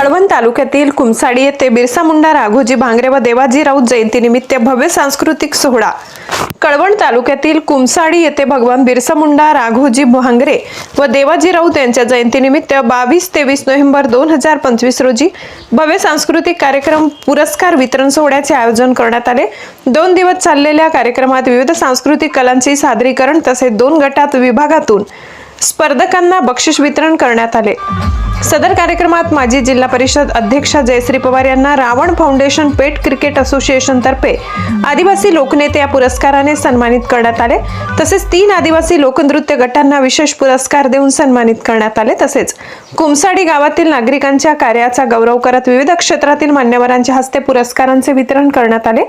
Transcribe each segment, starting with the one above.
कळवण तालुक्यातील कुमसाडी येथे बिरसा मुंडा राघोजी भांगरे व देवाजी राऊत जयंतीनिमित्त भव्य सांस्कृतिक सोहळा. कळवण तालुक्यातील कुमसाडी येथे भगवान बिरसा मुंडा राघोजी भांगरे व देवाजी राऊत यांच्या जयंतीनिमित्त बावीस तेवीस नोव्हेंबर दोन हजार पंचवीस रोजी भव्य सांस्कृतिक कार्यक्रम पुरस्कार वितरण सोहळ्याचे आयोजन करण्यात आले. दोन दिवस चाललेल्या कार्यक्रमात विविध सांस्कृतिक कलांचे सादरीकरण तसेच दोन गटात विभागातून स्पर्धकांना बक्षीस वितरण करण्यात आले. सदर कार्यक्रमात माजी जिल्हा परिषद अध्यक्षा जयश्री पवार यांना रावण फाउंडेशन पेट क्रिकेट असोसिएशनतर्फे आदिवासी लोकनेते या पुरस्काराने सन्मानित करण्यात आले. तसेच तीन आदिवासी लोकनृत्य गटांना विशेष पुरस्कार देऊन सन्मानित करण्यात आले. तसेच कुमसाडी गावातील नागरिकांच्या कार्याचा गौरव करत विविध क्षेत्रातील मान्यवरांच्या हस्ते पुरस्कारांचे वितरण करण्यात आले.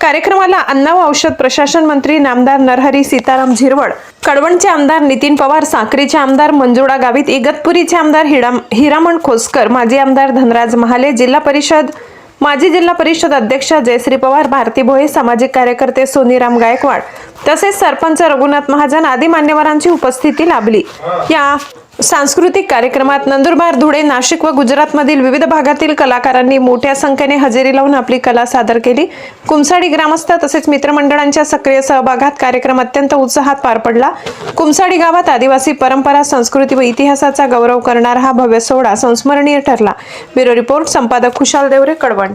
कार्यक्रमाला अन्न व औषध प्रशासन मंत्री नामदार नरहरी सीताराम झिरवड कडवणचे आमदार नितीन पवार साक्रीचे आमदार मंजुळा गावित इगतपुरीचे आमदार हिराम हिरामण खोसकर माजी आमदार धनराज महाले जिल्हा परिषद माजी जिल्हा परिषद अध्यक्षा जयश्री पवार भारती भोये सामाजिक कार्यकर्ते सोनीराम गायकवाड तसेच सरपंच रघुनाथ महाजन आदी मान्यवरांची उपस्थिती लाभली. या सांस्कृतिक कार्यक्रमात नंदुरबार धुळे नाशिक व गुजरातमधील विविध भागातील कलाकारांनी मोठ्या संख्येने हजेरी लावून आपली कला सादर केली. कुमसाडी ग्रामस्थ तसेच मित्रमंडळांच्या सक्रिय सहभागात कार्यक्रम अत्यंत उत्साहात पार पडला. कुमसाडी गावात आदिवासी परंपरा संस्कृती व इतिहासाचा गौरव करणारा हा भव्य सोहळा संस्मरणीय ठरला. ब्युरो रिपोर्ट संपादक खुशाल देवरे कडवण.